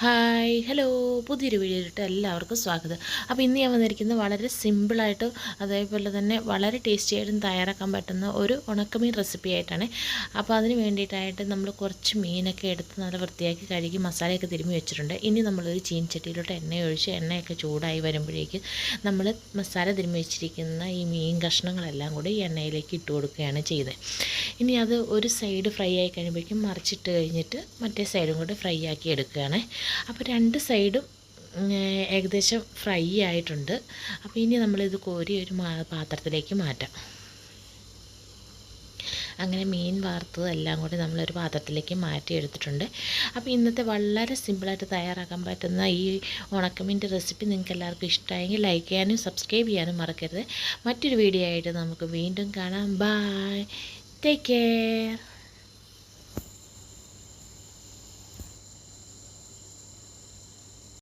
Hi hello പുതിയൊരു വീഡിയോയിലിട്ട് എല്ലാവർക്കും സ്വാഗതം. അപ്പോൾ ഇന്ന് ഞാൻ വന്നിരിക്കുന്നത് വളരെ സിമ്പിളായിട്ടും അതേപോലെ തന്നെ വളരെ ടേസ്റ്റി ആയിട്ടും തയ്യാറാക്കാൻ പറ്റുന്ന ഒരു ഉണക്കമീൻ റെസിപ്പി ആയിട്ടാണ്. അപ്പോൾ അതിന് വേണ്ടിയിട്ടായിട്ട് നമ്മൾ കുറച്ച് മീനൊക്കെ എടുത്ത് നല്ല വൃത്തിയാക്കി കഴുകി മസാലയൊക്കെ തിരുമ്മി വെച്ചിട്ടുണ്ട്. ഇനി നമ്മളൊരു ചീൻചട്ടിയിലോട്ട് എണ്ണ ഒഴിച്ച് എണ്ണയൊക്കെ ചൂടായി വരുമ്പോഴേക്ക് നമ്മൾ മസാല തിരുമ്മി വെച്ചിരിക്കുന്ന ഈ മീൻ കഷ്ണങ്ങളെല്ലാം കൂടി എണ്ണയിലേക്ക് ഇട്ട് കൊടുക്കുകയാണ് ചെയ്തത്. ഇനി അത് ഒരു സൈഡ് ഫ്രൈ ആയി കഴിയുമ്പോഴേക്കും മറിച്ചിട്ട് കഴിഞ്ഞിട്ട് മറ്റേ സൈഡും കൂടി ഫ്രൈ ആക്കി എടുക്കുകയാണ്. അപ്പോൾ രണ്ട് സൈഡും ഏകദേശം ഫ്രൈ ആയിട്ടുണ്ട്. അപ്പോൾ ഇനി നമ്മളിത് കോരി ഒരു പാത്രത്തിലേക്ക് മാറ്റാം. അങ്ങനെ മീൻ എല്ലാം കൂടി നമ്മളൊരു പാത്രത്തിലേക്ക് മാറ്റി എടുത്തിട്ടുണ്ട്. അപ്പോൾ ഇന്നത്തെ വളരെ സിമ്പിളായിട്ട് തയ്യാറാക്കാൻ പറ്റുന്ന ഈ ഉണക്കമീന്റെ റെസിപ്പി നിങ്ങൾക്ക് എല്ലാവർക്കും ഇഷ്ടമായെങ്കിൽ ലൈക്ക് ചെയ്യാനും സബ്സ്ക്രൈബ് ചെയ്യാനും മറക്കരുത്. മറ്റൊരു വീഡിയോ ആയിട്ട് നമുക്ക് വീണ്ടും കാണാം. Bye Take care.